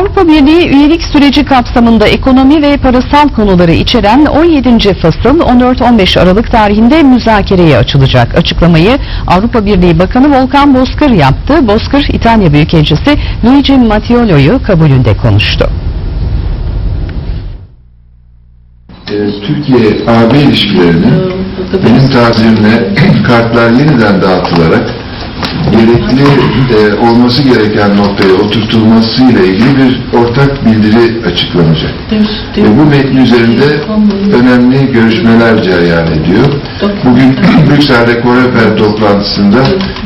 Avrupa Birliği üyelik süreci kapsamında ekonomi ve parasal konuları içeren 17. fasıl 14-15 Aralık tarihinde müzakereye açılacak. Açıklamayı Avrupa Birliği Bakanı Volkan Bozkır yaptı. Bozkır, İtalya Büyükelçisi Luigi Mattiolo'yu kabulünde konuştu. Ee, Türkiye-AB ilişkilerini benim tazimle kartlar yeniden dağıtılarak gerekli e, olması gereken noktaya oturtulması ile ilgili bir ortak bildiri açıklanacak. Ve bu metni üzerinde önemli görüşmeler cereyan ediyor. Bugün Brüksel'de Koreper toplantısında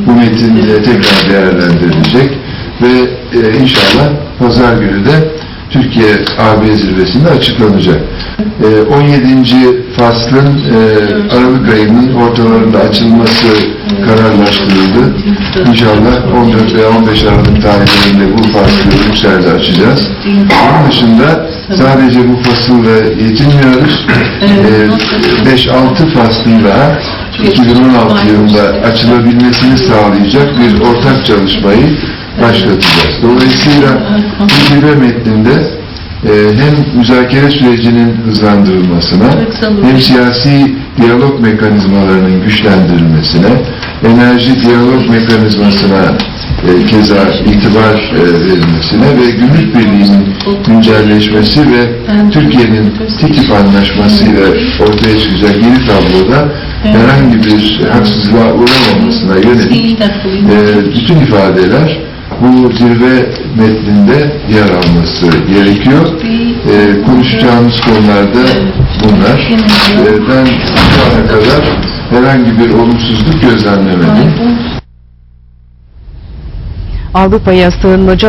bu metin e, tekrar değerlendirilecek ve e, inşallah pazar günü de Türkiye-AB zirvesinde açıklanacak. E, 17. faslın e, Aralık ayının ortalarında açılması kararlaştırıldı. İnşallah 14 veya 15 Aralık tarihlerinde bu faslı Brüksel'de açacağız. Onun dışında sadece bu fasılla yetinmiyoruz. E, 5-6 faslın daha 2016 yılında açılabilmesini sağlayacak bir ortak çalışmayı başlatacağız. Dolayısıyla bu metninde e, hem müzakere sürecinin hızlandırılmasına hem siyasi diyalog mekanizmalarının güçlendirilmesine, enerji diyalog mekanizmasına e, keza itibar e, verilmesine ve gümrük birliğinin güncelleşmesi ve Türkiye'nin TTIP anlaşmasıyla ortaya çıkacak yeni tabloda herhangi bir haksızlığa uğramamasına yönelik e, bütün ifadeler bu zirve metninde yer alması gerekiyor. E, konuşacağımız konularda bunlar. E, ben şu ana kadar herhangi bir olumsuzluk gözlemlemedim. Avrupa'ya sığınmacı